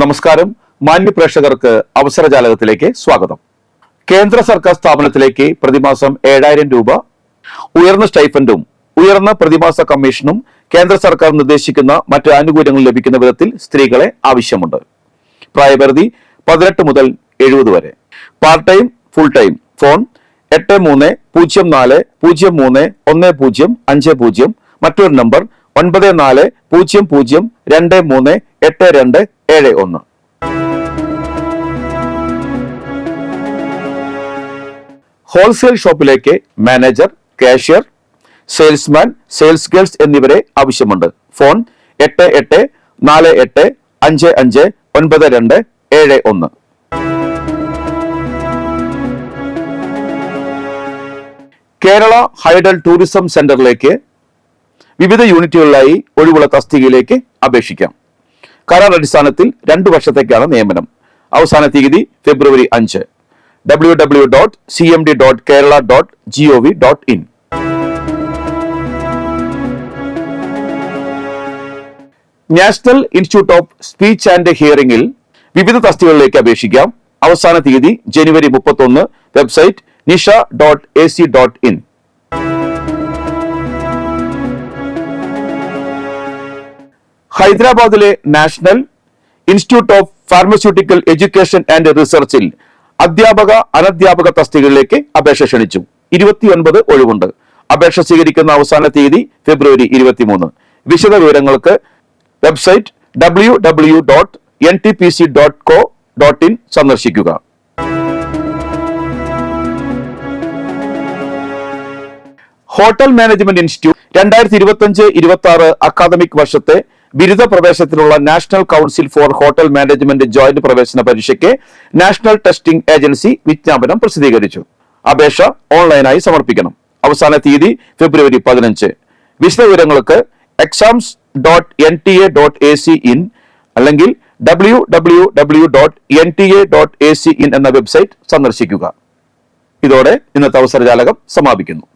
നമസ്കാരം. മാന്യ പ്രേക്ഷകർക്ക് അവസരജാലകത്തിലേക്ക് സ്വാഗതം. കേന്ദ്ര സർക്കാർ സ്ഥാപനത്തിലേക്ക് പ്രതിമാസം ഏഴായിരം രൂപ ഉയർന്ന സ്റ്റൈഫൻഡും ഉയർന്ന പ്രതിമാസ കമ്മീഷനും കേന്ദ്ര സർക്കാർ നിർദ്ദേശിക്കുന്ന മറ്റ് ആനുകൂല്യങ്ങൾ ലഭിക്കുന്ന വിധത്തിൽ സ്ത്രീകളെ ആവശ്യമുണ്ട്. പ്രായപരിധി പതിനെട്ട് മുതൽ എഴുപത് വരെ. Part time full time phone എട്ട് മൂന്ന് പൂജ്യം നാല് പൂജ്യം മൂന്ന് ഒന്ന് പൂജ്യം അഞ്ച് പൂജ്യം. മറ്റൊരു നമ്പർ ഒൻപത് നാല് പൂജ്യം പൂജ്യം രണ്ട് മൂന്ന് എട്ട് രണ്ട് ഏഴ് ഒന്ന്. ഹോൾസെയിൽ ഷോപ്പിലേക്ക് manager cashier salesman sales girls എന്നിവരെ ആവശ്യമുണ്ട്. ഫോൺ എട്ട് എട്ട് നാല് എട്ട് അഞ്ച് അഞ്ച് ഒൻപത് രണ്ട് ഏഴ് ഒന്ന്. കേരള ഹൈഡൽ ടൂറിസം സെന്ററിലേക്ക് വിവിധ യൂണിറ്റുകളിലായി ഒഴിവുള്ള തസ്തികയിലേക്ക് അപേക്ഷിക്കാം. കരാർ അടിസ്ഥാനത്തിൽ രണ്ടു വർഷത്തേക്കാണ് നിയമനം. അവസാന തീയതി ഫെബ്രുവരി അഞ്ച്. W W dot C M D dot Kerala dot G O V dot in national institute of speech and ഹിയറിംഗിൽ വിവിധ തസ്തികകളിലേക്ക് അപേക്ഷിക്കാം. അവസാന തീയതി ജനുവരി മുപ്പത്തൊന്ന്. Website NISH dot A C dot in. ഹൈദരാബാദിലെ national institute of pharmaceutical education and റിസർച്ചിൽ അധ്യാപക അനധ്യാപക തസ്തികകളിലേക്ക് അപേക്ഷ ക്ഷണിച്ചു. ഇരുപത്തിയൊൻപത് ഒഴിവുണ്ട്. അപേക്ഷ സ്വീകരിക്കുന്ന അവസാന തീയതി ഫെബ്രുവരി ഇരുപത്തിമൂന്ന്. വിശദ വിവരങ്ങൾക്ക് website W W dot N T P C dot co dot in സന്ദർശിക്കുക. ഹോട്ടൽ മാനേജ്മെന്റ് ഇൻസ്റ്റിറ്റ്യൂട്ട് രണ്ടായിരത്തി ഇരുപത്തി അഞ്ച് ഇരുപത്തി ആറ് അക്കാദമിക് വർഷത്തെ ബിരുദ പ്രവേശനത്തിനുള്ള national council for hotel management joint പ്രവേശന പരീക്ഷയ്ക്ക് നാഷണൽ ടെസ്റ്റിംഗ് ഏജൻസി വിജ്ഞാപനം പ്രസിദ്ധീകരിച്ചു. അപേക്ഷ ഓൺലൈനായി സമർപ്പിക്കണം. അവസാന തീയതി ഫെബ്രുവരി പതിനഞ്ച്. വിശദവിവരങ്ങൾക്ക് exams dot N T A dot A C in അല്ലെങ്കിൽ W W W dot N T A dot A C in എന്ന വെബ്സൈറ്റ് സന്ദർശിക്കുക. ഇതോടെ ഇന്നത്തെ അവസരജാലകം സമാപിക്കുന്നു.